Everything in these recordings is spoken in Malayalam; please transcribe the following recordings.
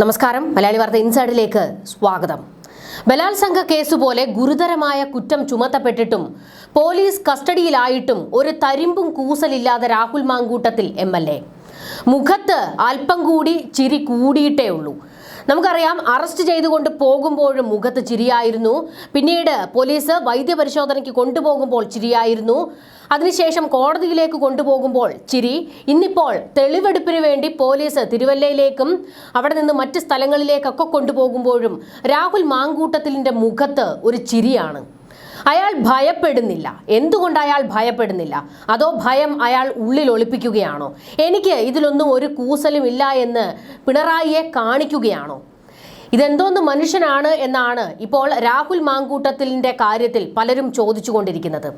നമസ്കാരം. മലയാളി വാർത്ത ഇൻസൈഡിലേക്ക് സ്വാഗതം. ബലാത്സംഗ കേസ് പോലെ ഗുരുതരമായ കുറ്റം ചുമത്തപ്പെട്ടിട്ടും പോലീസ് കസ്റ്റഡിയിലായിട്ടും ഒരു തരിമ്പും കൂസലില്ലാതെ Rahul Mankoottathil M L A. മുഖത്ത് അല്പം കൂടി ചിരി കൂടിയിട്ടേ ഉള്ളൂ നമുക്കറിയാം അറസ്റ്റ് ചെയ്തുകൊണ്ട് പോകുമ്പോഴും മുഖത്ത് ചിരിയായിരുന്നു. പിന്നീട് പോലീസ് വൈദ്യപരിശോധനയ്ക്ക് കൊണ്ടുപോകുമ്പോൾ ചിരിയായിരുന്നു. അതിനുശേഷം കോടതിയിലേക്ക് കൊണ്ടുപോകുമ്പോൾ ചിരി. ഇന്നിപ്പോൾ തെളിവെടുപ്പിന് വേണ്ടി പോലീസ് തിരുവല്ലയിലേക്കും അവിടെ നിന്ന് മറ്റ് സ്ഥലങ്ങളിലേക്കൊക്കെ കൊണ്ടുപോകുമ്പോഴും രാഹുൽ മാങ്കൂട്ടത്തിലിന്റെ മുഖത്ത് ഒരു ചിരിയാണ്. അയാൾ ഭയപ്പെടുന്നില്ല. എന്തുകൊണ്ട് അയാൾ ഭയപ്പെടുന്നില്ല? അതോ ഭയം അയാൾ ഉള്ളിൽ ഒളിപ്പിക്കുകയാണോ? എനിക്ക് ഇതിലൊന്നും ഒരു കൂസലും ഇല്ല എന്ന് പിണറായിയെ കാണിക്കുകയാണോ? ഇതെന്തോന്ന് മനുഷ്യനാണ് എന്നാണ് ഇപ്പോൾ രാഹുൽ മാങ്കൂട്ടത്തിലിന്റെ കാര്യത്തിൽ പലരും ചോദിച്ചുകൊണ്ടിരിക്കുന്നത്.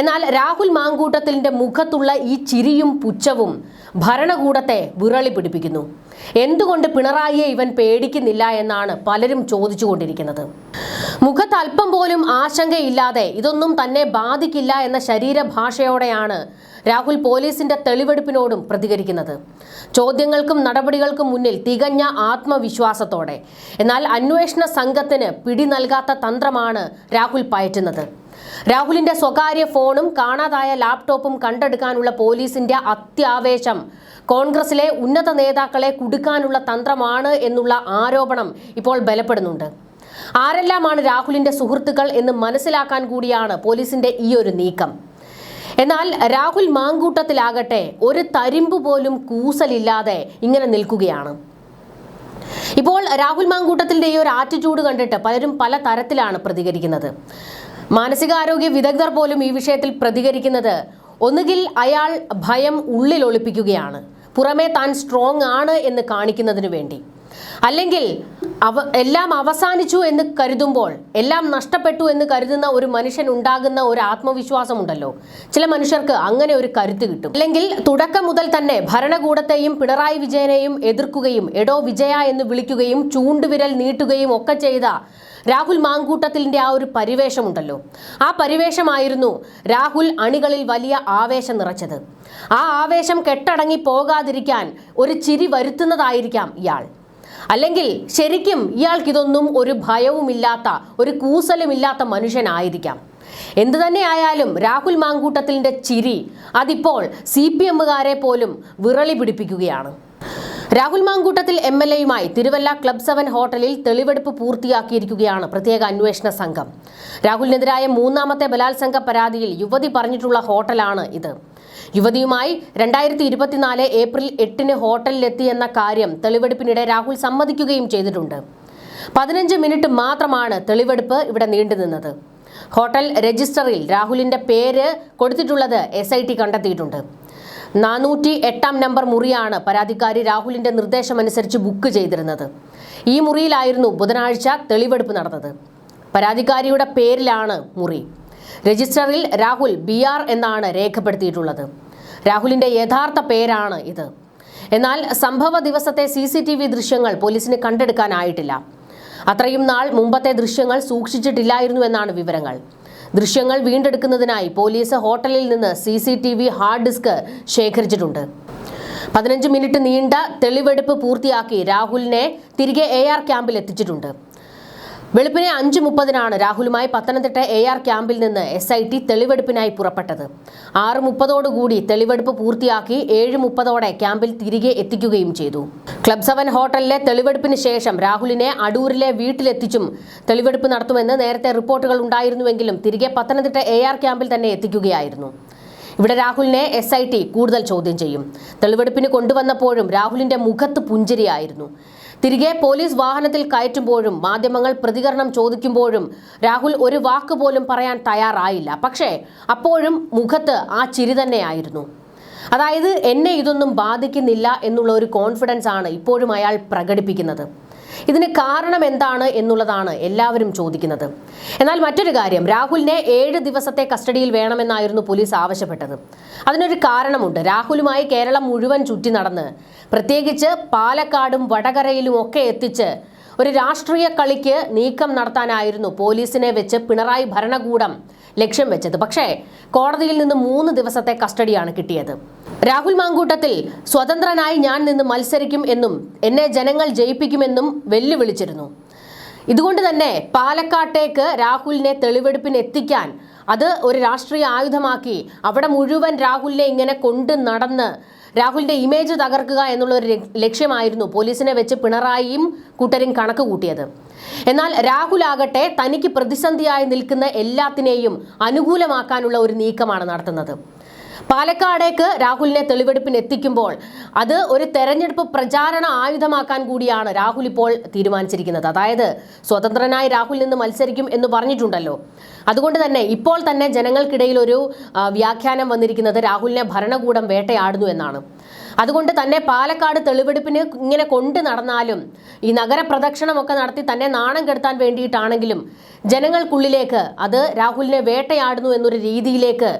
എന്നാൽ രാഹുൽ മാങ്കൂട്ടത്തിലിന്റെ മുഖത്തുള്ള ഈ ചിരിയും പുച്ഛവും ഭരണകൂടത്തെ വിറളി പിടിപ്പിക്കുന്നു. എന്തുകൊണ്ട് പിണറായിയെ ഇവൻ പേടിക്കുന്നില്ല എന്നാണ് പലരും ചോദിച്ചുകൊണ്ടിരിക്കുന്നത്. മുഖത്ത് അല്പം പോലും ആശങ്കയില്ലാതെ ഇതൊന്നും തന്നെ ബാധിക്കില്ല എന്ന ശരീരഭാഷയോടെയാണ് രാഹുൽ പോലീസിന്റെ തെളിവെടുപ്പിനോടും പ്രതികരിക്കുന്നത്. ചോദ്യങ്ങൾക്കും നടപടികൾക്കും മുന്നിൽ തികഞ്ഞ ആത്മവിശ്വാസത്തോടെ. എന്നാൽ അന്വേഷണ സംഘത്തിന് പിടി നൽകാത്ത തന്ത്രമാണ് രാഹുൽ പയറ്റുന്നത്. രാഹുലിന്റെ സ്വകാര്യ ഫോണും കാണാതായ ലാപ്ടോപ്പും കണ്ടെടുക്കാനുള്ള പോലീസിന്റെ അത്യാവേശം കോൺഗ്രസിലെ ഉന്നത നേതാക്കളെ കുടുക്കാനുള്ള തന്ത്രമാണ് എന്നുള്ള ആരോപണം ഇപ്പോൾ ബലപ്പെടുന്നുണ്ട്. ആരെല്ലാമാണ് രാഹുലിന്റെ സുഹൃത്തുക്കൾ എന്ന് മനസ്സിലാക്കാൻ കൂടിയാണ് പോലീസിന്റെ ഈ ഒരു നീക്കം. എന്നാൽ രാഹുൽ മാങ്കൂട്ടത്തിലാകട്ടെ ഒരു തരിമ്പ് പോലും കൂസലില്ലാതെ ഇങ്ങനെ നിൽക്കുകയാണ്. ഇപ്പോൾ രാഹുൽ മാങ്കൂട്ടത്തിന്റെ ഈ ഒരു ആറ്റിറ്റ്യൂഡ് കണ്ടിട്ട് പലരും പല തരത്തിലാണ് പ്രതികരിക്കുന്നത്. മാനസികാരോഗ്യ വിദഗ്ധർ പോലും ഈ വിഷയത്തിൽ പ്രതികരിക്കുന്നത് ഒന്നുകിൽ അയാൾ ഭയം ഉള്ളിൽ ഒളിപ്പിക്കുകയാണ് പുറമേ താൻ സ്ട്രോങ് ആണ് എന്ന് കാണിക്കുന്നതിന് വേണ്ടി. അല്ലെങ്കിൽ അവ എല്ലാം അവസാനിച്ചു എന്ന് കരുതുമ്പോൾ എല്ലാം നഷ്ടപ്പെട്ടു എന്ന് കരുതുന്ന ഒരു മനുഷ്യൻ ഉണ്ടാകുന്ന ഒരു ആത്മവിശ്വാസമുണ്ടല്ലോ. ചില മനുഷ്യർക്ക് അങ്ങനെ ഒരു കരുത്ത് കിട്ടും. അല്ലെങ്കിൽ തുടക്കം മുതൽ തന്നെ ഭരണകൂടത്തെയും പിണറായി വിജയനെയും എതിർക്കുകയും എടോ വിജയ എന്ന് വിളിക്കുകയും ചൂണ്ടുവിരൽ നീട്ടുകയും ഒക്കെ ചെയ്ത രാഹുൽ മാങ്കൂട്ടത്തിലിന്റെ ആ ഒരു പരിവേഷമുണ്ടല്ലോ. ആ പരിവേഷമായിരുന്നു രാഹുൽ അണികളിൽ വലിയ ആവേശം നിറച്ചത്. ആ ആവേശം കെട്ടടങ്ങി പോകാതിരിക്കാൻ ഒരു ചിരി വരുത്തുന്നതായിരിക്കാം ഇയാൾ. അല്ലെങ്കിൽ ശരിക്കും ഇയാൾക്കിതൊന്നും ഒരു ഭയവുമില്ലാത്ത ഒരു കൂസലുമില്ലാത്ത മനുഷ്യനായിരിക്കാം. എന്തു തന്നെയായാലും രാഹുൽ മാങ്കൂട്ടത്തിന്റെ ചിരി അതിപ്പോൾ സി പി എമ്മുകാരെ പോലും വിറളി പിടിപ്പിക്കുകയാണ്. രാഹുൽ മാങ്കൂട്ടത്തിൽ എം എൽ എയുമായി തിരുവല്ല ക്ലബ് സെവൻ ഹോട്ടലിൽ തെളിവെടുപ്പ് പൂർത്തിയാക്കിയിരിക്കുകയാണ് പ്രത്യേക അന്വേഷണ സംഘം. രാഹുലിനെതിരായ മൂന്നാമത്തെ ബലാത്സംഗ പരാതിയിൽ യുവതി പറഞ്ഞിട്ടുള്ള ഹോട്ടലാണ് ഇത്. യുവതിയുമായി രണ്ടായിരത്തി ഇരുപത്തിനാല് ഏപ്രിൽ എട്ടിന് ഹോട്ടലിലെത്തിയെന്ന കാര്യം തെളിവെടുപ്പിനിടെ രാഹുൽ സമ്മതിക്കുകയും ചെയ്തിട്ടുണ്ട്. പതിനഞ്ച് മിനിറ്റ് മാത്രമാണ് തെളിവെടുപ്പ് ഇവിടെ നീണ്ടുനിന്നത് ഹോട്ടൽ രജിസ്റ്ററിൽ രാഹുലിന്റെ പേര് കൊടുത്തിട്ടുള്ളത് എസ് കണ്ടെത്തിയിട്ടുണ്ട്. നാനൂറ്റി എട്ടാം നമ്പർ മുറിയാണ് പരാതിക്കാരി രാഹുലിന്റെ നിർദ്ദേശമനുസരിച്ച് ബുക്ക് ചെയ്തിരുന്നത്. ഈ മുറിയിലായിരുന്നു ബുധനാഴ്ച തെളിവെടുപ്പ് നടന്നത്. പരാതിക്കാരിയുടെ പേരിലാണ് മുറി. രജിസ്റ്ററിൽ രാഹുൽ ബി ആർ എന്നാണ് രേഖപ്പെടുത്തിയിട്ടുള്ളത്. രാഹുലിന്റെ യഥാർത്ഥ പേരാണ് ഇത്. എന്നാൽ സംഭവ ദിവസത്തെ സി സി ടി വി ദൃശ്യങ്ങൾ പോലീസിന് കണ്ടെടുക്കാനായിട്ടില്ല. അത്രയും നാൾ മുമ്പത്തെ ദൃശ്യങ്ങൾ സൂക്ഷിച്ചിട്ടില്ലായിരുന്നു എന്നാണ് വിവരങ്ങൾ. ദൃശ്യങ്ങൾ വീണ്ടെടുക്കുന്നതിനായി പോലീസ് ഹോട്ടലിൽ നിന്ന് C C T V hard disk ശേഖരിച്ചിട്ടുണ്ട്. പതിനഞ്ച് മിനിറ്റ് നീണ്ട തെളിവെടുപ്പ് പൂർത്തിയാക്കി രാഹുലിനെ തിരികെ എ ആർ ക്യാമ്പിൽ എത്തിച്ചിട്ടുണ്ട്. വെളുപ്പിനെ അഞ്ച് മുപ്പതിനാണ് രാഹുലുമായി പത്തനംതിട്ട എ ആർ ക്യാമ്പിൽ നിന്ന് എസ് ഐ ടി തെളിവെടുപ്പിനായി പുറപ്പെട്ടത്. ആറ് മുപ്പതോടുകൂടി തെളിവെടുപ്പ് പൂർത്തിയാക്കി ഏഴ് മുപ്പതോടെ ക്യാമ്പിൽ തിരികെ എത്തിക്കുകയും ചെയ്തു. ക്ലബ് സെവൻ ഹോട്ടലിലെ തെളിവെടുപ്പിന് ശേഷം രാഹുലിനെ അടൂരിലെ വീട്ടിലെത്തിച്ചും തെളിവെടുപ്പ് നടത്തുമെന്ന് നേരത്തെ റിപ്പോർട്ടുകൾ ഉണ്ടായിരുന്നുവെങ്കിലും തിരികെ പത്തനംതിട്ട എ ആർ ക്യാമ്പിൽ തന്നെ എത്തിക്കുകയായിരുന്നു. ഇവിടെ രാഹുലിനെ എസ് ഐ ടി കൂടുതൽ ചോദ്യം ചെയ്യും. തെളിവെടുപ്പിന് കൊണ്ടുവന്നപ്പോഴും രാഹുലിന്റെ മുഖത്ത് പുഞ്ചിരിയായിരുന്നു. തിരികെ പോലീസ് വാഹനത്തിൽ കയറ്റുമ്പോഴും മാധ്യമങ്ങൾ പ്രതികരണം ചോദിക്കുമ്പോഴും രാഹുൽ ഒരു വാക്ക് പോലും പറയാൻ തയ്യാറായില്ല. പക്ഷേ അപ്പോഴും മുഖത്ത് ആ ചിരി തന്നെയായിരുന്നു. അതായത് എന്നെ ഇതൊന്നും ബാധിക്കുന്നില്ല എന്നുള്ള ഒരു കോൺഫിഡൻസ് ആണ് ഇപ്പോഴും അയാൾ പ്രകടിപ്പിക്കുന്നത്. ഇതിന് കാരണം എന്താണ് എന്നുള്ളതാണ് എല്ലാവരും ചോദിക്കുന്നത്. എന്നാൽ മറ്റൊരു കാര്യം രാഹുലിനെ ഏഴ് ദിവസത്തെ കസ്റ്റഡിയിൽ വേണമെന്നായിരുന്നു പോലീസ് ആവശ്യപ്പെട്ടത്. അതിനൊരു കാരണമുണ്ട്. രാഹുലുമായി കേരളം മുഴുവൻ ചുറ്റി നടന്ന് പ്രത്യേകിച്ച് പാലക്കാടും വടകരയിലും ഒക്കെ എത്തിച്ച് ഒരു രാഷ്ട്രീയ കളിക്ക് നീക്കം നടത്താനായിരുന്നു പോലീസിനെ വെച്ച് പിണറായി ഭരണകൂടം ലക്ഷ്യം വെച്ചത്. പക്ഷേ കോടതിയിൽ നിന്ന് മൂന്ന് ദിവസത്തെ കസ്റ്റഡിയാണ് കിട്ടിയത്. രാഹുൽ മാങ്കൂട്ടത്തിൽ സ്വതന്ത്രനായി ഞാൻ നിന്ന് മത്സരിക്കും എന്നും എന്നെ ജനങ്ങൾ ജയിപ്പിക്കുമെന്നും വെല്ലുവിളിച്ചിരുന്നു. ഇതുകൊണ്ട് തന്നെ പാലക്കാട്ടേക്ക് രാഹുലിനെ തെളിവെടുപ്പിന് എത്തിക്കാൻ അത് ഒരു രാഷ്ട്രീയ ആയുധമാക്കി അവിടെ മുഴുവൻ രാഹുലിനെ ഇങ്ങനെ കൊണ്ട് നടന്ന് രാഹുലിന്റെ ഇമേജ് തകർക്കുക എന്നുള്ള ഒരു ലക്ഷ്യ- ലക്ഷ്യമായിരുന്നു പോലീസിനെ വെച്ച് പിണറായിയും കൂട്ടരും കണക്ക് കൂട്ടിയത്. എന്നാൽ രാഹുൽ ആകട്ടെ തനിക്ക് പ്രതിസന്ധിയായി നിൽക്കുന്ന എല്ലാത്തിനെയും അനുകൂലമാക്കാനുള്ള ഒരു നീക്കമാണ് നടത്തുന്നത്. പാലക്കാടേക്ക് രാഹുലിനെ തെളിവെടുപ്പിന് എത്തിക്കുമ്പോൾ അത് ഒരു തെരഞ്ഞെടുപ്പ് പ്രചാരണ ആയുധമാക്കാൻ കൂടിയാണ് രാഹുൽ ഇപ്പോൾ തീരുമാനിച്ചിരിക്കുന്നത്. അതായത് സ്വതന്ത്രനായി രാഹുൽ നിന്ന് മത്സരിക്കും എന്ന് പറഞ്ഞിട്ടുണ്ടല്ലോ. അതുകൊണ്ട് തന്നെ ഇപ്പോൾ തന്നെ ജനങ്ങൾക്കിടയിൽ ഒരു വ്യാഖ്യാനം വന്നിരിക്കുന്നത് രാഹുലിനെ ഭരണകൂടം വേട്ടയാടുന്നു എന്നാണ്. അതുകൊണ്ട് തന്നെ പാലക്കാട് തെളിവെടുപ്പിന് ഇങ്ങനെ കൊണ്ടു നടന്നാലും ഈ നഗരപ്രദക്ഷിണമൊക്കെ നടത്തി തന്നെ നാണം കെടുത്താൻ വേണ്ടിയിട്ടാണെങ്കിലും ജനങ്ങൾക്കുള്ളിലേക്ക് അത് രാഹുലിനെ വേട്ടയാടുന്നു എന്നൊരു രീതിയിലേക്ക്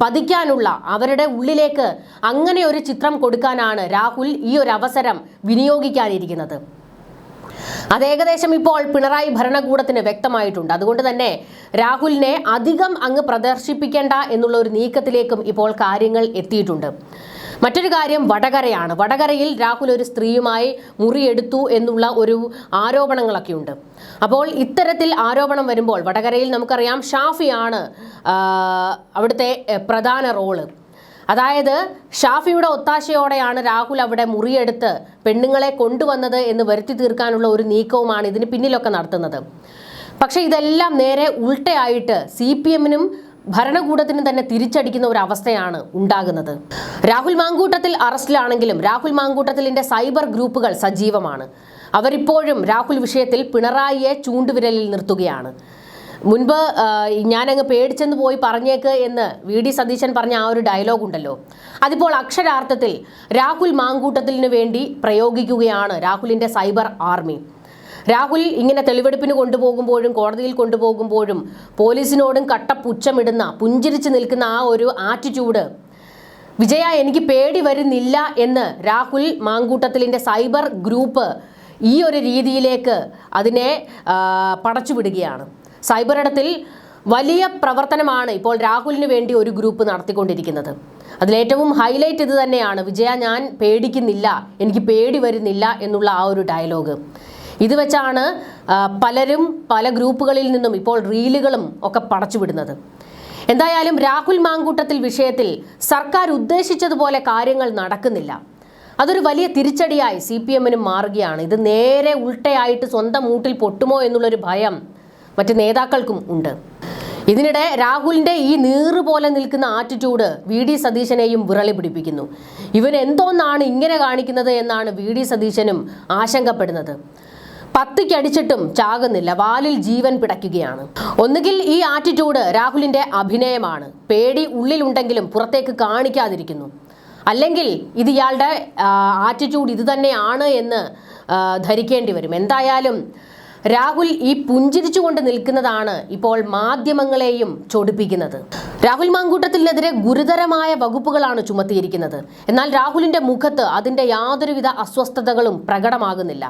പതിക്കാനുള്ള അവരുടെ ഉള്ളിലേക്ക് അങ്ങനെ ഒരു ചിത്രം കൊടുക്കാനാണ് രാഹുൽ ഈ ഒരു അവസരം വിനിയോഗിക്കാനിരിക്കുന്നത്. അത് ഏകദേശം ഇപ്പോൾ പിണറായി ഭരണകൂടത്തിന് വ്യക്തമായിട്ടുണ്ട്. അതുകൊണ്ട് തന്നെ രാഹുലിനെ അധികം അങ്ങ് പ്രദർശിപ്പിക്കേണ്ട എന്നുള്ള ഒരു നീക്കത്തിലേക്കും ഇപ്പോൾ കാര്യങ്ങൾ എത്തിയിട്ടുണ്ട്. മറ്റൊരു കാര്യം വടകരയാണ്. വടകരയിൽ രാഹുൽ ഒരു സ്ത്രീയുമായി മുറിയെടുത്തു എന്നുള്ള ഒരു ആരോപണങ്ങളൊക്കെ ഉണ്ട് അപ്പോൾ ഇത്തരത്തിൽ ആരോപണം വരുമ്പോൾ വടകരയിൽ നമുക്കറിയാം ഷാഫിയാണ് അവിടുത്തെ പ്രധാന റോൾ. അതായത് ഷാഫിയുടെ ഒത്താശയോടെയാണ് രാഹുൽ അവിടെ മുറിയെടുത്ത് പെണ്ണുങ്ങളെ കൊണ്ടുവന്നത് എന്ന് വരുത്തി തീർക്കാനുള്ള ഒരു നീക്കവുമാണ് ഇതിന് പിന്നിലൊക്കെ നടത്തുന്നത്. പക്ഷേ ഇതെല്ലാം നേരെ ഉൾട്ടയായിട്ട് സി പി എമ്മിനും ഭരണകൂടത്തിനും തന്നെ തിരിച്ചടിക്കുന്ന ഒരു അവസ്ഥയാണ് ഉണ്ടാകുന്നത്. രാഹുൽ മാങ്കൂട്ടത്തിൽ അറസ്റ്റിലാണെങ്കിലും രാഹുൽ മാങ്കൂട്ടത്തിലിന്റെ സൈബർ ഗ്രൂപ്പുകൾ സജീവമാണ്. അവരിപ്പോഴും രാഹുൽ വിഷയത്തിൽ പിണറായിയെ ചൂണ്ടുവിരലിൽ നിർത്തുകയാണ്. മുൻപ് ഞാനങ്ങ് പേടിച്ചെന്ന് പോയി പറഞ്ഞേക്ക് എന്ന് വി ഡി സതീശൻ പറഞ്ഞ ആ ഒരു ഡയലോഗ് ഉണ്ടല്ലോ. അതിപ്പോൾ അക്ഷരാർത്ഥത്തിൽ രാഹുൽ മാങ്കൂട്ടത്തിന് വേണ്ടി പ്രയോഗിക്കുകയാണ് രാഹുലിന്റെ സൈബർ ആർമി. രാഹുൽ ഇങ്ങനെ തെളിവെടുപ്പിന് കൊണ്ടുപോകുമ്പോഴും കോടതിയിൽ കൊണ്ടുപോകുമ്പോഴും പോലീസിനോടും കട്ട പുച്ഛമിടുന്ന പുഞ്ചിരിച്ച് നിൽക്കുന്ന ആ ഒരു ആറ്റിറ്റ്യൂഡ്. വിജയ എനിക്ക് പേടി വരുന്നില്ല എന്ന് രാഹുൽ മാങ്കൂട്ടത്തിലിന്റെ സൈബർ ഗ്രൂപ്പ് ഈ ഒരു രീതിയിലേക്ക് അതിനെ പടച്ചുവിടുകയാണ്. സൈബർ ഇടത്തിൽ വലിയ പ്രവർത്തനമാണ് ഇപ്പോൾ രാഹുലിന് വേണ്ടി ഒരു ഗ്രൂപ്പ് നടത്തിക്കൊണ്ടിരിക്കുന്നത്. അതിലേറ്റവും ഹൈലൈറ്റ് ഇത് തന്നെയാണ്. വിജയ ഞാൻ പേടിക്കുന്നില്ല എനിക്ക് പേടി വരുന്നില്ല എന്നുള്ള ആ ഒരു ഡയലോഗ്. ഇത് വെച്ചാണ് പലരും പല ഗ്രൂപ്പുകളിൽ നിന്നും ഇപ്പോൾ റീലുകളും ഒക്കെ പടച്ചുവിടുന്നത്. എന്തായാലും രാഹുൽ മാങ്കൂട്ടത്തിൽ വിഷയത്തിൽ സർക്കാർ ഉദ്ദേശിച്ചതുപോലെ കാര്യങ്ങൾ നടക്കുന്നില്ല. അതൊരു വലിയ തിരിച്ചടിയായി സി പി എമ്മിന് മാറുകയാണ്. ഇത് നേരെ ഉൾട്ടയായിട്ട് സ്വന്തം മൂട്ടിൽ പൊട്ടുമോ എന്നുള്ളൊരു ഭയം മറ്റ് നേതാക്കൾക്കും ഉണ്ട്. ഇതിനിടെ രാഹുലിന്റെ ഈ നീറ് പോലെ നിൽക്കുന്ന ആറ്റിറ്റ്യൂഡ് വി ഡി സതീശനെയും വിറളി പിടിപ്പിക്കുന്നു. ഇവൻ എന്തോന്നാണ് ഇങ്ങനെ കാണിക്കുന്നത് എന്നാണ് വി ഡി സതീശനും ആശങ്കപ്പെടുന്നത്. പത്തിക്കടിച്ചിട്ടും ചാകുന്നില്ല. വാലിൽ ജീവൻ പിടയ്ക്കുകയാണ്. ഒന്നുകിൽ ഈ ആറ്റിറ്റ്യൂഡ് രാഹുലിന്റെ അഭിനയമാണ്. പേടി ഉള്ളിലുണ്ടെങ്കിലും പുറത്തേക്ക് കാണിക്കാതിരിക്കുന്നു. അല്ലെങ്കിൽ ഇത് ഇയാളുടെ ആറ്റിറ്റ്യൂഡ് ഇത് തന്നെയാണ് എന്ന് ധരിക്കേണ്ടി വരും. എന്തായാലും രാഹുൽ ഈ പുഞ്ചിരിച്ചുകൊണ്ട് നിൽക്കുന്നതാണ് ഇപ്പോൾ മാധ്യമങ്ങളെയും ചൊടിപ്പിക്കുന്നത്. രാഹുൽ മാങ്കൂട്ടത്തിനെതിരെ ഗുരുതരമായ വകുപ്പുകളാണ് ചുമത്തിയിരിക്കുന്നത്. എന്നാൽ രാഹുലിന്റെ മുഖത്ത് അതിന്റെ യാതൊരുവിധ അസ്വസ്ഥതകളും പ്രകടമാകുന്നില്ല.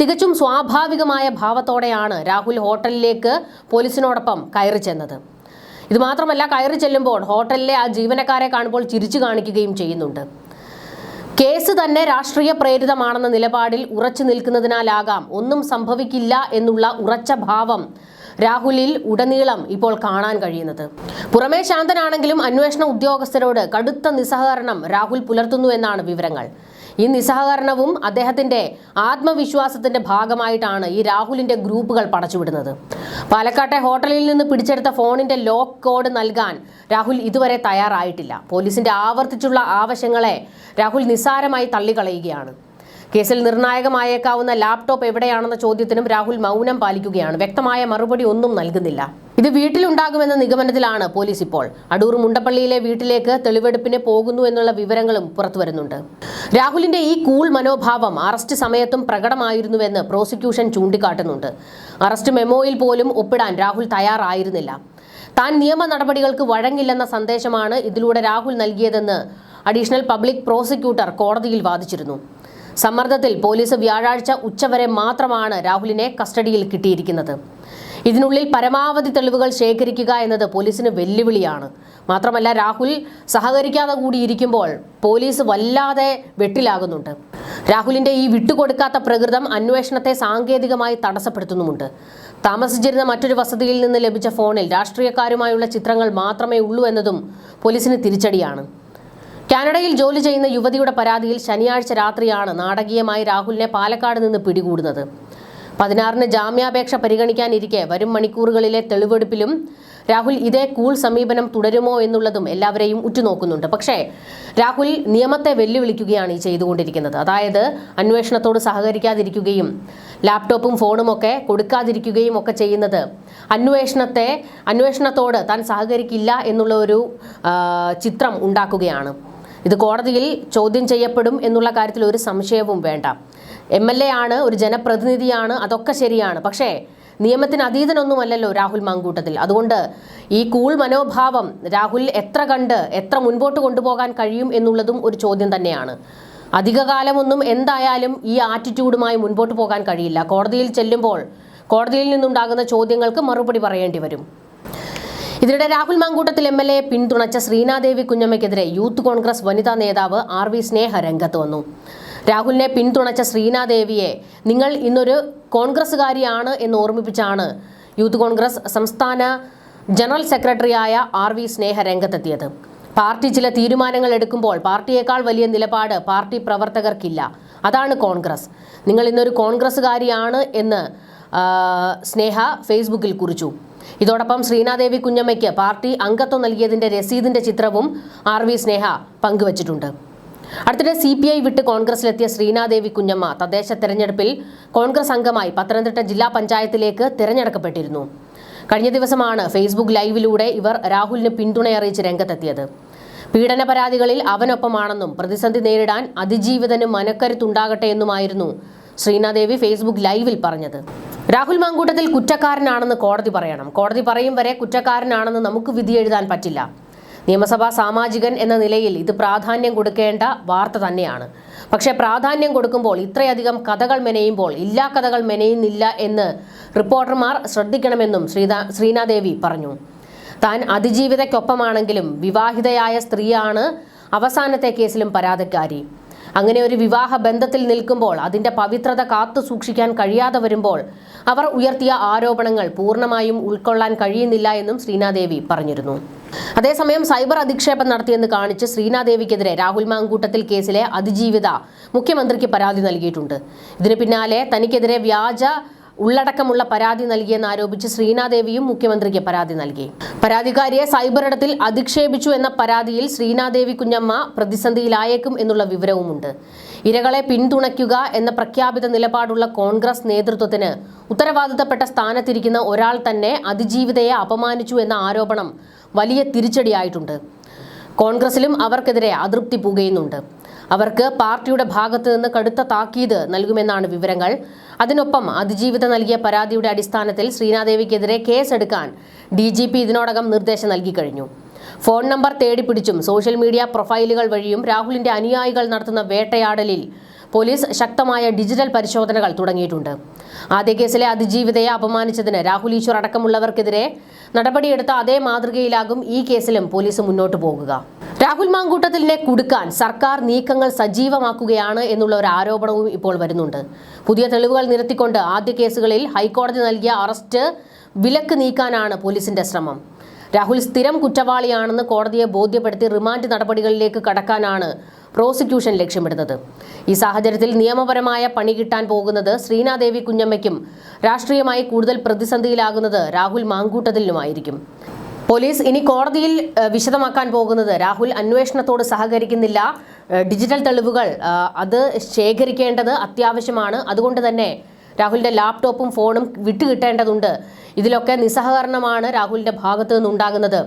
തികച്ചും സ്വാഭാവികമായ ഭാവത്തോടെയാണ് രാഹുൽ ഹോട്ടലിലേക്ക് പോലീസിനോടൊപ്പം കയറി ചെന്നത്. ഇതുമാത്രമല്ല കയറി ചെല്ലുമ്പോൾ ഹോട്ടലിലെ ആ ജീവനക്കാരെ കാണുമ്പോൾ ചിരിച്ചു കാണിക്കുകയും ചെയ്യുന്നുണ്ട്. കേസ് തന്നെ രാഷ്ട്രീയ പ്രേരിതമാണെന്ന നിലപാടിൽ ഉറച്ചു നിൽക്കുന്നതിനാലാകാം ഒന്നും സംഭവിക്കില്ല എന്നുള്ള ഉറച്ച ഭാവം രാഹുലിൽ ഉടനീളം ഇപ്പോൾ കാണാൻ കഴിയുന്നത്. പുറമേ ശാന്തനാണെങ്കിലും അന്വേഷണ ഉദ്യോഗസ്ഥരോട് കടുത്ത നിസ്സഹകരണം രാഹുൽ പുലർത്തുന്നു എന്നാണ് വിവരങ്ങൾ. ഈ നിസ്സഹകരണവും അദ്ദേഹത്തിന്റെ ആത്മവിശ്വാസത്തിന്റെ ഭാഗമായിട്ടാണ് ഈ രാഹുലിന്റെ ഗ്രൂപ്പുകൾ പടച്ചുവിടുന്നത്. പാലക്കാട്ടെ ഹോട്ടലിൽ നിന്ന് പിടിച്ചെടുത്ത ഫോണിന്റെ ലോക്ക് കോഡ് നൽകാൻ രാഹുൽ ഇതുവരെ തയ്യാറായിട്ടില്ല. പോലീസിന്റെ ആവർത്തിച്ചുള്ള ആവശ്യങ്ങളെ രാഹുൽ നിസ്സാരമായി തള്ളിക്കളയുകയാണ്. കേസിൽ നിർണായകമായേക്കാവുന്ന ലാപ്ടോപ്പ് എവിടെയാണെന്ന ചോദ്യത്തിനും രാഹുൽ മൗനം പാലിക്കുകയാണ്. വ്യക്തമായ മറുപടി ഒന്നും നൽകുന്നില്ല. ഇത് വീട്ടിലുണ്ടാകുമെന്ന നിഗമനത്തിലാണ് പോലീസ് ഇപ്പോൾ. അടൂർ മുണ്ടപ്പള്ളിയിലെ വീട്ടിലേക്ക് തെളിവെടുപ്പിന് പോകുന്നു എന്നുള്ള വിവരങ്ങളും പുറത്തുവരുന്നുണ്ട് രാഹുലിന്റെ ഈ കൂൾ മനോഭാവം അറസ്റ്റ് സമയത്തും പ്രകടമായിരുന്നുവെന്ന് പ്രോസിക്യൂഷൻ ചൂണ്ടിക്കാട്ടുന്നുണ്ട്. അറസ്റ്റ് മെമ്മോയിൽ പോലും ഒപ്പിടാൻ രാഹുൽ തയ്യാറായിരുന്നില്ല. താൻ നിയമ നടപടികൾക്ക് വഴങ്ങില്ലെന്ന സന്ദേശമാണ് ഇതിലൂടെ രാഹുൽ നൽകിയതെന്ന് അഡീഷണൽ പബ്ലിക് പ്രോസിക്യൂട്ടർ കോടതിയിൽ വാദിച്ചിരുന്നു. സമ്മർദ്ദത്തിൽ പോലീസ് വ്യാഴാഴ്ച ഉച്ചവരെ മാത്രമാണ് രാഹുലിനെ കസ്റ്റഡിയിൽ കിട്ടിയിരിക്കുന്നത്. ഇതിനുള്ളിൽ പരമാവധി തെളിവുകൾ ശേഖരിക്കുക എന്നത് പോലീസിന് വെല്ലുവിളിയാണ്. മാത്രമല്ല രാഹുൽ സഹകരിക്കാതെ കൂടിയിരിക്കുമ്പോൾ പോലീസ് വല്ലാതെ വെട്ടിലാകുന്നുണ്ട്. രാഹുലിന്റെ ഈ വിട്ടുകൊടുക്കാത്ത പ്രകൃതം അന്വേഷണത്തെ സാങ്കേതികമായി തടസ്സപ്പെടുത്തുന്നുമുണ്ട്. താമസിച്ചിരുന്ന മറ്റൊരു വസതിയിൽ നിന്ന് ലഭിച്ച ഫോണിൽ രാഷ്ട്രീയക്കാരുമായുള്ള ചിത്രങ്ങൾ മാത്രമേ ഉള്ളൂ എന്നതും പോലീസിന് തിരിച്ചടിയാണ്. കാനഡയിൽ ജോലി ചെയ്യുന്ന യുവതിയുടെ പരാതിയിൽ ശനിയാഴ്ച രാത്രിയാണ് നാടകീയമായി രാഹുലിനെ പാലക്കാട് നിന്ന് പിടികൂടുന്നത്. പതിനാറിന് ജാമ്യാപേക്ഷ പരിഗണിക്കാനിരിക്കെ വരും മണിക്കൂറുകളിലെ തെളിവെടുപ്പിലും രാഹുൽ ഇതേ കൂൾ സമീപനം തുടരുമോ എന്നുള്ളതും എല്ലാവരെയും ഉറ്റുനോക്കുന്നുണ്ട്. പക്ഷേ രാഹുൽ നിയമത്തെ വെല്ലുവിളിക്കുകയാണ് ഈ ചെയ്തുകൊണ്ടിരിക്കുന്നത്. അതായത് അന്വേഷണത്തോട് സഹകരിക്കാതിരിക്കുകയും ലാപ്ടോപ്പും ഫോണും ഒക്കെ കൊടുക്കാതിരിക്കുകയും ഒക്കെ ചെയ്യുന്നത് അന്വേഷണത്തെ അന്വേഷണത്തോട് താൻ സഹകരിക്കില്ല എന്നുള്ള ഒരു ചിത്രം ഉണ്ടാക്കുകയാണ്. ഇത് കോടതിയിൽ ചോദ്യം ചെയ്യപ്പെടും എന്നുള്ള കാര്യത്തിൽ ഒരു സംശയവും വേണ്ട. എം എൽ എ ആണ് ഒരു ജനപ്രതിനിധിയാണ് അതൊക്കെ ശരിയാണ്. പക്ഷേ നിയമത്തിന് അതീതനൊന്നുമല്ലല്ലോ രാഹുൽ മാങ്കൂട്ടത്തിൽ. അതുകൊണ്ട് ഈ കൂൾ മനോഭാവം രാഹുൽ എത്ര കണ്ട് എത്ര മുൻപോട്ട് കൊണ്ടുപോകാൻ കഴിയും എന്നുള്ളതും ഒരു ചോദ്യം തന്നെയാണ്. അധികകാലമൊന്നും എന്തായാലും ഈ ആറ്റിറ്റ്യൂഡുമായി മുൻപോട്ട് പോകാൻ കഴിയില്ല. കോടതിയിൽ ചെല്ലുമ്പോൾ കോടതിയിൽ നിന്നുണ്ടാകുന്ന ചോദ്യങ്ങൾക്ക് മറുപടി പറയേണ്ടി വരും. ഇതിനിടെ Rahul Mankoottathil M L A പിന്തുണച്ച ശ്രീനാദേവി കുഞ്ഞമ്മയ്ക്കെതിരെ യൂത്ത് കോൺഗ്രസ് വനിതാ നേതാവ് ആർ വി സ്നേഹ രംഗത്ത് വന്നു. രാഹുലിനെ പിന്തുണച്ച ശ്രീനാദേവിയെ നിങ്ങൾ ഇന്നൊരു കോൺഗ്രസ്സുകാരിയാണ് എന്ന് ഓർമ്മിപ്പിച്ചാണ് യൂത്ത് കോൺഗ്രസ് സംസ്ഥാന ജനറൽ സെക്രട്ടറിയായ ആർ വി സ്നേഹ രംഗത്തെത്തിയത്. പാർട്ടി ചില തീരുമാനങ്ങൾ എടുക്കുമ്പോൾ പാർട്ടിയേക്കാൾ വലിയ നിലപാട് പാർട്ടി പ്രവർത്തകർക്കില്ല. അതാണ് കോൺഗ്രസ്. നിങ്ങൾ ഇന്നൊരു കോൺഗ്രസ്സുകാരിയാണ് എന്ന് സ്നേഹ ഫേസ്ബുക്കിൽ കുറിച്ചു. ഇതോടൊപ്പം ശ്രീനാദേവി കുഞ്ഞമ്മയ്ക്ക് പാർട്ടി അംഗത്വം നൽകിയതിന്റെ രസീതിന്റെ ചിത്രവും ആർ വി സ്നേഹ പങ്കുവച്ചിട്ടുണ്ട്. അടുത്തിടെ സി പി ഐ വിട്ട് കോൺഗ്രസിലെത്തിയ ശ്രീനാദേവി കുഞ്ഞമ്മ തദ്ദേശ തെരഞ്ഞെടുപ്പിൽ കോൺഗ്രസ് അംഗമായി പത്തനംതിട്ട ജില്ലാ പഞ്ചായത്തിലേക്ക് തിരഞ്ഞെടുക്കപ്പെട്ടിരുന്നു. കഴിഞ്ഞ ദിവസമാണ് ഫേസ്ബുക്ക് ലൈവിലൂടെ ഇവർ രാഹുലിന് പിന്തുണയറിയിച്ച് രംഗത്തെത്തിയത്. പീഡന പരാതികളിൽ അവനൊപ്പമാണെന്നും പ്രതിസന്ധി നേരിടാൻ അതിജീവിതന് മനക്കരുത്തുണ്ടാകട്ടെ എന്നുമായിരുന്നു ശ്രീനാദേവി ഫേസ്ബുക്ക് ലൈവിൽ പറഞ്ഞത്. രാഹുൽ മാങ്കൂട്ടത്തിൽ കുറ്റക്കാരനാണെന്ന് കോടതി പറയണം. കോടതി പറയും വരെ കുറ്റക്കാരനാണെന്ന് നമുക്ക് വിധി എഴുതാൻ പറ്റില്ല. നിയമസഭാ സാമാജികൻ എന്ന നിലയിൽ ഇത് പ്രാധാന്യം കൊടുക്കേണ്ട വാർത്ത തന്നെയാണ്. പക്ഷേ പ്രാധാന്യം കൊടുക്കുമ്പോൾ ഇത്രയധികം കഥകൾ മെനയുമ്പോൾ ഇല്ലാ കഥകൾ മെനയുന്നില്ല എന്ന് റിപ്പോർട്ടർമാർ ശ്രദ്ധിക്കണമെന്നും ശ്രീതാ ശ്രീനാദേവി പറഞ്ഞു. താൻ അതിജീവിതയ്ക്കൊപ്പമാണെങ്കിലും വിവാഹിതയായ സ്ത്രീയാണ് അവസാനത്തെ കേസിലും പരാതിക്കാരി. അങ്ങനെ ഒരു വിവാഹ ബന്ധത്തിൽ നിൽക്കുമ്പോൾ അതിന്റെ പവിത്രത കാത്തു സൂക്ഷിക്കാൻ കഴിയാതെ വരുമ്പോൾ അവർ ഉയർത്തിയ ആരോപണങ്ങൾ പൂർണമായും ഉൾക്കൊള്ളാൻ കഴിയുന്നില്ല എന്നും ശ്രീനാദേവി പറഞ്ഞിരുന്നു. അതേസമയം സൈബർ അധിക്ഷേപം നടത്തിയെന്ന് കാണിച്ച് ശ്രീനാദേവിക്കെതിരെ രാഹുൽ മാങ്കൂട്ടത്തിൽ കേസിലെ അതിജീവിത മുഖ്യമന്ത്രിക്ക് പരാതി നൽകിയിട്ടുണ്ട്. ഇതിന് പിന്നാലെ തനിക്കെതിരെ വ്യാജ ഉള്ളടക്കമുള്ള പരാതി നൽകിയെന്ന് ആരോപിച്ച് ശ്രീനാദേവിയും മുഖ്യമന്ത്രിക്ക് പരാതി നൽകി. പരാതിക്കാരിയെ സൈബർ ഇടത്തിൽ അധിക്ഷേപിച്ചു എന്ന പരാതിയിൽ ശ്രീനാദേവി കുഞ്ഞമ്മ പ്രതിസന്ധിയിലായേക്കും എന്നുള്ള വിവരവുമുണ്ട്. ഇരകളെ പിന്തുണയ്ക്കുക എന്ന പ്രഖ്യാപിത നിലപാടുള്ള കോൺഗ്രസ് നേതൃത്വത്തിന് ഉത്തരവാദിത്തപ്പെട്ട സ്ഥാനത്തിരിക്കുന്ന ഒരാൾ തന്നെ അതിജീവിതയെ അപമാനിച്ചു എന്ന ആരോപണം വലിയ തിരിച്ചടിയായിട്ടുണ്ട്. കോൺഗ്രസിലും അവർക്കെതിരെ അതൃപ്തി പുകയുന്നുണ്ട്. അവർക്ക് പാർട്ടിയുടെ ഭാഗത്ത് നിന്ന് കടുത്ത താക്കീത് നൽകുമെന്നാണ് വിവരങ്ങൾ. അതിനൊപ്പം അതിജീവിത നൽകിയ പരാതിയുടെ അടിസ്ഥാനത്തിൽ ശ്രീനാദേവിക്കെതിരെ കേസെടുക്കാൻ ഡി ജി പി ഇതിനോടകം നിർദ്ദേശം നൽകിക്കഴിഞ്ഞു ഫോൺ നമ്പർ തേടിപ്പിടിച്ചും സോഷ്യൽ മീഡിയ പ്രൊഫൈലുകൾ വഴിയും രാഹുലിന്റെ അനുയായികൾ നടത്തുന്ന വേട്ടയാടലിൽ പോലീസ് ശക്തമായ ഡിജിറ്റൽ പരിശോധനകൾ തുടങ്ങിയിട്ടുണ്ട്. ആദ്യ കേസിലെ അതിജീവിതയെ അപമാനിച്ചതിന് രാഹുൽ ഈശ്വർ അടക്കമുള്ളവർക്കെതിരെ നടപടിയെടുത്ത അതേ മാതൃകയിലാകും ഈ കേസിലും പോലീസ് മുന്നോട്ടു പോകുക. രാഹുൽ മാങ്കൂട്ടത്തിലിനെ കുടുക്കാൻ സർക്കാർ നീക്കങ്ങൾ സജീവമാക്കുകയാണ് എന്നുള്ള ഒരു ആരോപണവും ഇപ്പോൾ വരുന്നുണ്ട്. പുതിയ തെളിവുകൾ നിരത്തിക്കൊണ്ട് ആദ്യ കേസുകളിൽ ഹൈക്കോടതി നൽകിയ അറസ്റ്റ് വിലക്ക് നീക്കാനാണ് പോലീസിന്റെ ശ്രമം. രാഹുൽ സ്ഥിരം കുറ്റവാളിയാണെന്ന് കോടതിയെ ബോധ്യപ്പെടുത്തി റിമാൻഡ് നടപടികളിലേക്ക് കടക്കാനാണ് പ്രോസിക്യൂഷൻ ലക്ഷ്യമിടുന്നത്. ഈ സാഹചര്യത്തിൽ നിയമപരമായ പണി കിട്ടാൻ പോകുന്നത് ശ്രീനാദേവി കുഞ്ഞമ്മയ്ക്കും രാഷ്ട്രീയമായി കൂടുതൽ പ്രതിസന്ധിയിലാകുന്നത് രാഹുൽ മാങ്കൂട്ടത്തിലുമായിരിക്കും. പോലീസ് ഇനി കോടതിയിൽ വിശദമാക്കാൻ പോകുന്നത് രാഹുൽ അന്വേഷണത്തോട് സഹകരിക്കുന്നില്ല. ഡിജിറ്റൽ തെളിവുകൾ അത് ശേഖരിക്കേണ്ടത് അത്യാവശ്യമാണ്. അതുകൊണ്ട് തന്നെ രാഹുലിന്റെ ലാപ്ടോപ്പും ഫോണും വിട്ടുകിട്ടേണ്ടതുണ്ട്. ഇതിലൊക്കെ നിസ്സഹകരണമാണ് രാഹുലിന്റെ ഭാഗത്തു നിന്നുണ്ടാകുന്നത്.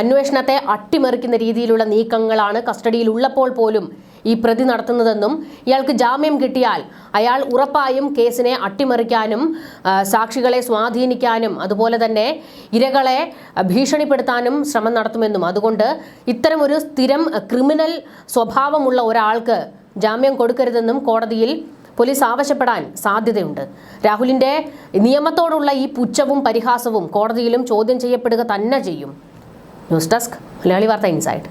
അന്വേഷണത്തെ അട്ടിമറിക്കുന്ന രീതിയിലുള്ള നീക്കങ്ങളാണ് കസ്റ്റഡിയിൽ ഉള്ളപ്പോൾ പോലും ഈ പ്രതി നടത്തുന്നതെന്നും ഇയാൾക്ക് ജാമ്യം കിട്ടിയാൽ അയാൾ ഉറപ്പായും കേസിനെ അട്ടിമറിക്കാനും സാക്ഷികളെ സ്വാധീനിക്കാനും അതുപോലെ തന്നെ ഇരകളെ ഭീഷണിപ്പെടുത്താനും ശ്രമം നടത്തുമെന്നും. അതുകൊണ്ട് ഇത്തരമൊരു സ്ഥിരം ക്രിമിനൽ സ്വഭാവമുള്ള ഒരാൾക്ക് ജാമ്യം കൊടുക്കരുതെന്നും കോടതിയിൽ പോലീസ് ആവശ്യപ്പെടാൻ സാധ്യതയുണ്ട്. രാഹുലിന്റെ നിയമത്തോടുള്ള ഈ പുച്ഛവും പരിഹാസവും കോടതിയിലും ചോദ്യം ചെയ്യപ്പെടുക തന്നെ ചെയ്യും. ന്യൂസ് ഡെസ്ക് മലയാളി വാർത്ത ഇൻസൈഡ്.